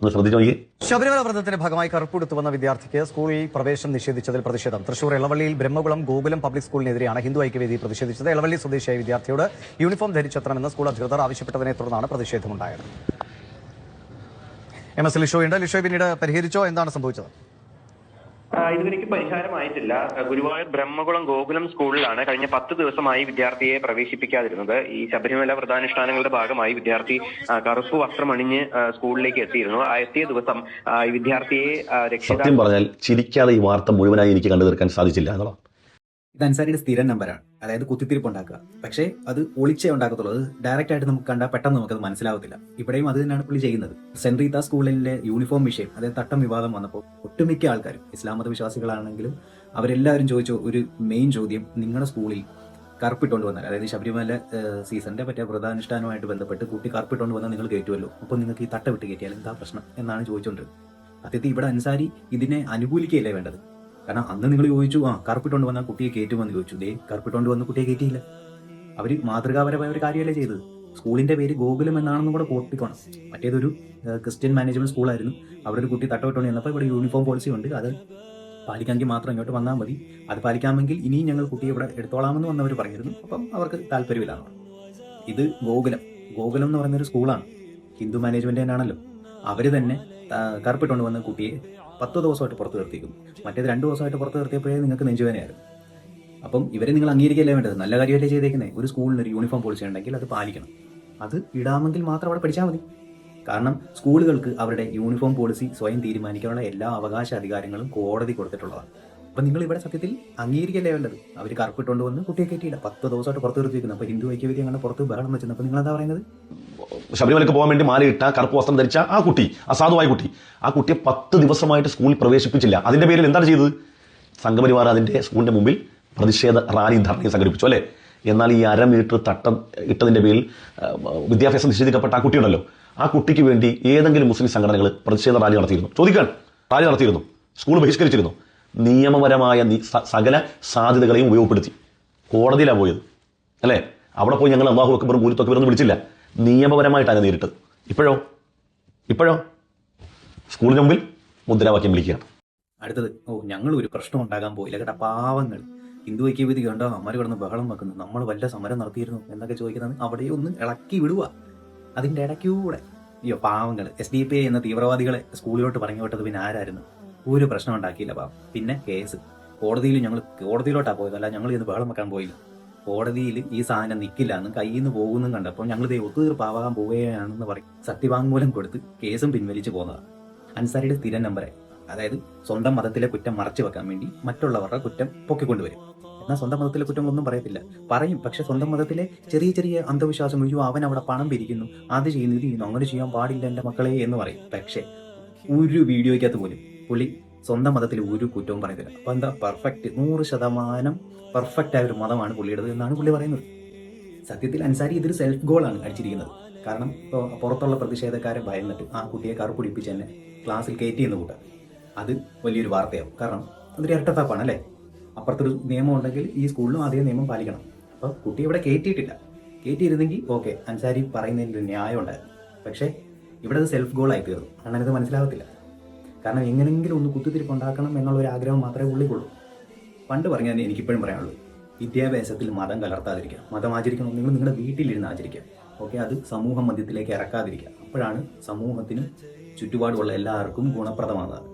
ഒന്ന് ശ്രദ്ധിച്ചു നോക്കി. ശബരിമല വ്രതത്തിന്റെ ഭാഗമായി കറുപ്പെടുത്തു വന്ന വിദ്യാർത്ഥിക്ക് സ്കൂളിൽ പ്രവേശനം നിഷേധിച്ചതിൽ പ്രതിഷേധം. തൃശൂർ ഇളവള്ളിയിൽ ബ്രഹ്മകുളം ഗോകുലം പബ്ലിക് സ്കൂളിനെതിരെയാണ് ഹിന്ദു ഐക്യവേദി പ്രതിഷേധിച്ചത്. ഇളവള്ളി സ്വദേശിയായ വിദ്യാർത്ഥിയോട് യൂണിഫോം ധരിച്ചെത്തണമെന്ന് സ്കൂൾ അധികൃതർ ആവശ്യപ്പെട്ടതിനെ തുടർന്നാണ് പ്രതിഷേധമുണ്ടായത്. എം എസ് ലിഷോയുണ്ട് ലിഷോ പിന്നീട് പരിഹരിച്ചോ? എന്താണ് സംഭവിച്ചത്? ആ, ഇതുവരെയ്ക്ക് പരിഹാരമായിട്ടില്ല ഗുരുവായൂർ ബ്രഹ്മകുളം ഗോകുലം സ്കൂളിലാണ് കഴിഞ്ഞ പത്ത് ദിവസമായി വിദ്യാർത്ഥിയെ പ്രവേശിപ്പിക്കാതിരുന്നത്. ഈ ശബരിമല വ്രതാനുഷ്ഠാനങ്ങളുടെ ഭാഗമായി വിദ്യാർത്ഥി കറുപ്പ് വസ്ത്രമണിഞ്ഞ് സ്കൂളിലേക്ക് എത്തിയിരുന്നു. ആ എത്തിയ ദിവസം ഈ വിദ്യാർത്ഥിയെ രക്ഷിക്കാൻ സത്യം പറഞ്ഞാൽ ചിരിക്കാതെ ഈ വാർത്ത മുഴുവനായി എനിക്ക് കണ്ടു തീർക്കാൻ സാധിച്ചില്ല എന്നുള്ള ഇത് അൻസാരിയുടെ സ്ഥിരം നമ്പറാണ് അതായത് കുത്തിത്തിരിപ്പ് ഉണ്ടാക്കുക. പക്ഷേ അത് ഒളിച്ചേ ഉണ്ടാക്കത്തുള്ളൂ. അത് ഡയറക്റ്റ് ആയിട്ട് നമുക്ക് കണ്ടാൽ പെട്ടെന്ന് നമുക്കത് മനസ്സിലാവത്തില്ല. ഇവിടെയും അത് തന്നെയാണ് പുള്ളി ചെയ്യുന്നത്. സെന്റ് റീത്ത സ്കൂളിലെ യൂണിഫോം വിഷയം അതായത് തട്ടം വിവാദം വന്നപ്പോൾ ഒട്ടുമിക്ക ആൾക്കാരും ഇസ്ലാം മത വിശ്വാസികളാണെങ്കിലും അവരെല്ലാവരും ചോദിച്ച ഒരു മെയിൻ ചോദ്യം നിങ്ങളുടെ സ്കൂളിൽ കറുപ്പിട്ടുകൊണ്ട് വന്നാൽ അതായത് ശബരിമല സീസണിന്റെ പറ്റിയ വ്രതാനുഷ്ഠാനവുമായിട്ട് ബന്ധപ്പെട്ട് കുട്ടി കറുപ്പിട്ടുകൊണ്ട് വന്നാൽ നിങ്ങൾ കയറ്റുമല്ലോ അപ്പോൾ നിങ്ങൾക്ക് ഈ തട്ട വിട്ട് കയറ്റിയാൽ എന്താ പ്രശ്നം? എന്നാണ് ചോദിച്ചുകൊണ്ടിരുന്നത് സത്യത്തിൽ ഇവിടെ അൻസാരി ഇതിനെ അനുകൂലിക്കുകയല്ലേ വേണ്ടത്? കാരണം അന്ന് നിങ്ങൾ ചോദിച്ചു ആ കറുപ്പിട്ടുകൊണ്ട് വന്ന കുട്ടിയെ കയറ്റുമെന്ന് ചോദിച്ചു. ദേ കറുപ്പിട്ടുകൊണ്ട് വന്ന കുട്ടിയെ കയറ്റിയില്ല അവർ മാതൃകാപരമായ ഒരു കാര്യമല്ലേ ചെയ്തത്. സ്കൂളിന്റെ പേര് ഗോകുലം എന്നാണെന്നും കൂടെ ഓർപ്പിക്കണം മറ്റേതൊരു ക്രിസ്ത്യൻ മാനേജ്മെന്റ് സ്കൂളായിരുന്നു. അവിടെ ഒരു കുട്ടി തട്ടവിട്ടോണ്ട് വന്നപ്പോൾ ഇവിടെ യൂണിഫോം പോളിസി ഉണ്ട്. അത് പാലിക്കാമെങ്കിൽ മാത്രം ഇങ്ങോട്ട് വന്നാൽ മതി. അത് പാലിക്കാമെങ്കിൽ ഇനിയും ഞങ്ങൾ കുട്ടിയെ ഇവിടെ എടുത്തോളാമെന്ന് വന്നവർ പറഞ്ഞിരുന്നു അപ്പം അവർക്ക് താല്പര്യമില്ലാന്ന് ഇത് ഗോകുലം. ഗോകുലം എന്ന് പറയുന്നൊരു സ്കൂളാണ്. ഹിന്ദു മാനേജ്മെന്റ് തന്നെയാണല്ലോ. അവർ തന്നെ കറുപ്പിട്ടുകൊണ്ട് വന്ന കുട്ടിയെ പത്ത് ദിവസമായിട്ട് പുറത്ത് നിർത്തിക്കും മറ്റേത് രണ്ട് ദിവസമായിട്ട് പുറത്ത് നിർത്തിയപ്പോഴേ നിങ്ങൾക്ക് നെഞ്ചുവേനയായിരുന്നു അപ്പം ഇവരെ നിങ്ങൾ അംഗീകരിക്കല്ലേ വേണ്ടത്? നല്ല കാര്യമല്ലേ ചെയ്തേക്കുന്നത് ഒരു സ്കൂളിന് ഒരു യൂണിഫോം പോളിസി ഉണ്ടെങ്കിൽ അത് പാലിക്കണം. അത് ഇടാമെങ്കിൽ മാത്രം അവിടെ പഠിച്ചാൽ മതി. കാരണം സ്കൂളുകൾക്ക് അവരുടെ യൂണിഫോം പോളിസി സ്വയം തീരുമാനിക്കാനുള്ള എല്ലാ അവകാശ അധികാരങ്ങളും കോടതി കൊടുത്തിട്ടുള്ളതാണ്. അപ്പം നിങ്ങൾ ഇവിടെ സത്യത്തിൽ അംഗീകരിക്കല്ലേ വേണ്ടത് അവർ കറുപ്പിട്ടുകൊണ്ട് വന്ന് കുട്ടിയെ കയറ്റിയില്ല പത്ത് ദിവസമായിട്ട് പുറത്ത് നിർത്തിയിരിക്കുന്നു അപ്പോൾ ഹിന്ദു ഐക്യവേദി അങ്ങനെ പുറത്ത് ബഹളം വെച്ചത് നിങ്ങൾ എന്താ പറയുന്നത്? ശബരിമലയ്ക്ക് പോകാൻ വേണ്ടി മാലയിട്ട കറുപ്പ് വസ്ത്രം ധരിച്ച ആ കുട്ടി അസാധുവായ കുട്ടി ആ കുട്ടിയെ പത്ത് ദിവസമായിട്ട് സ്കൂളിൽ പ്രവേശിപ്പിച്ചില്ല. അതിന്റെ പേരിൽ എന്താണ് ചെയ്തത്? സംഘപരിവാർ അതിന്റെ സ്കൂളിന്റെ മുമ്പിൽ പ്രതിഷേധ റാലി ധർണയും സംഘടിപ്പിച്ചു അല്ലേ? എന്നാൽ ഈ അര മീറ്റർ തട്ടം ഇട്ടതിന്റെ പേരിൽ വിദ്യാഭ്യാസം നിഷേധിക്കപ്പെട്ട ആ കുട്ടിയുണ്ടല്ലോ. ആ കുട്ടിക്ക് വേണ്ടി ഏതെങ്കിലും മുസ്ലിം സംഘടനകൾ പ്രതിഷേധ റാലി നടത്തിയിരുന്നു. ചോദിക്കാൻ റാലി നടത്തിയിരുന്നു. സ്കൂൾ ബഹിഷ്കരിച്ചിരുന്നു. നിയമപരമായ സകല സാധ്യതകളെയും ഉപയോഗപ്പെടുത്തി. കോടതിയിലാണ് പോയത്. അല്ലേ? അവിടെ പോയി ഞങ്ങൾ അള്ളാഹു അക്ബറും മൂലിത്തൊക്കെ ഇവരൊന്നും വിളിച്ചില്ല. നിയമപരമായിട്ടാണ് നേരിട്ടത്. ഇപ്പോഴോ? ഇപ്പോഴോ? സ്കൂളിന് മുമ്പിൽ മുദ്രാവാക്യം വിളിക്കുകയാണ്. അടുത്തത് ഓ ഞങ്ങൾ ഒരു പ്രശ്നം ഉണ്ടാകാൻ പോയില്ല കേട്ടാ പാവങ്ങൾ ഹിന്ദു ഐക്യവേദി കണ്ടോ? അമ്മ കിടന്ന് ബഹളം വെക്കുന്നു. നമ്മൾ വല്ല സമരം നടത്തിയിരുന്നു എന്നൊക്കെ ചോദിക്കുന്നത് അവിടെ ഒന്ന് ഇളക്കി വിടുക അതിന്റെ ഇടയ്ക്കൂടെ. അയ്യോ പാവങ്ങൾ എസ് ഡി പി ഐ എന്ന തീവ്രവാദികളെ സ്കൂളിലോട്ട് പറഞ്ഞു വിട്ടത് പിന്നെ ആരായിരുന്നു? ഒരു പ്രശ്നം ഉണ്ടാക്കിയില്ല പാവം. പിന്നെ കേസ്. കോടതിയിൽ ഞങ്ങൾ കോടതിയിലോട്ടാണ് പോയതല്ല ഞങ്ങൾ ഇന്ന് ബഹളം വെക്കാൻ പോയില്ല. കോടതിയിൽ ഈ സാധനം നിൽക്കില്ല എന്ന് കയ്യിൽ നിന്ന് പോകുന്നും കണ്ടപ്പോൾ ഞങ്ങൾ ഇത് ഒത്തുതീർപ്പാവാൻ പോവുകയാണെന്ന് പറയും സത്യവാങ്മൂലം കൊടുത്ത് കേസും പിൻവലിച്ചു പോകുന്നതാണ് അൻസാരിയുടെ സ്ഥിര നമ്പറെ അതായത് സ്വന്തം മതത്തിലെ കുറ്റം മറച്ചു വെക്കാൻ വേണ്ടി മറ്റുള്ളവരുടെ കുറ്റം പൊക്കിക്കൊണ്ടുവരും. എന്നാൽ സ്വന്തം മതത്തിലെ കുറ്റം ഒന്നും പറയത്തില്ല. പറയും. പക്ഷെ സ്വന്തം മതത്തിലെ ചെറിയ ചെറിയ അന്ധവിശ്വാസം അയ്യോ അവൻ അവിടെ പണം പിരിക്കുന്നു. അത് ചെയ്യുന്നു ഇത് ചെയ്യുന്നു അങ്ങനെ ചെയ്യാൻ പാടില്ല എന്റെ മക്കളെ എന്ന് പറയും. പക്ഷേ ഒരു വീഡിയോയ്ക്കകത്ത് പോലും പുള്ളി സ്വന്തം മതത്തിൽ ഒരു കുറ്റവും പറയത്തില്ല അപ്പൊ എന്താ? പെർഫെക്റ്റ് നൂറ് ശതമാനം പെർഫെക്റ്റ് ആയ ഒരു മതമാണ് പുള്ളിയുടേത് എന്നാണ് പുള്ളി പറയുന്നത്. സത്യത്തിൽ അൻസാരി ഇതൊരു സെൽഫ് ഗോളാണ് അടിച്ചിരിക്കുന്നത്. കാരണം ഇപ്പോൾ പുറത്തുള്ള പ്രതിഷേധക്കാരെ ഭയന്നിട്ട് ആ കുട്ടിയെ കറുപിടിപ്പിച്ച് തന്നെ ക്ലാസ്സിൽ കയറ്റി എന്ന് കൂട്ടാൻ അത് വലിയൊരു വാർത്തയാവും. കാരണം അതൊരു ഇരട്ടത്താപ്പാണ് അല്ലേ? അപ്പുറത്തൊരു നിയമം ഉണ്ടെങ്കിൽ ഈ സ്കൂളിലും അതേ നിയമം പാലിക്കണം. അപ്പോൾ കുട്ടി ഇവിടെ കയറ്റിയിട്ടില്ല. കയറ്റിയിരുന്നെങ്കിൽ ഓക്കെ അൻസാരി പറയുന്നതിന്റെ ന്യായം ഉണ്ടായിരുന്നു. പക്ഷേ ഇവിടെ അത് സെൽഫ് ഗോളായി തീർന്നു കാരണം ഇത് മനസ്സിലാവത്തില്ല. കാരണം എങ്ങനെങ്കിലും ഒന്ന് കുത്തിത്തിരിപ്പ് ഉണ്ടാക്കണം എന്നുള്ള ഒരു ആഗ്രഹം മാത്രമേ ഉള്ളിക്കുള്ളൂ. പണ്ട് പറഞ്ഞാൽ എനിക്കിപ്പോഴും പറയാനുള്ളൂ വിദ്യാഭ്യാസത്തിൽ മതം കലർത്താതിരിക്കുക. മതം ആചരിക്കണം നിങ്ങൾ നിങ്ങളുടെ വീട്ടിലിരുന്ന് ആചരിക്കുക. ഓക്കെ അത് സമൂഹ മധ്യത്തിലേക്ക് ഇറക്കാതിരിക്കുക. അപ്പോഴാണ് സമൂഹത്തിനും ചുറ്റുപാടുമുള്ള എല്ലാവർക്കും ഗുണപ്രദമാകുന്നത്.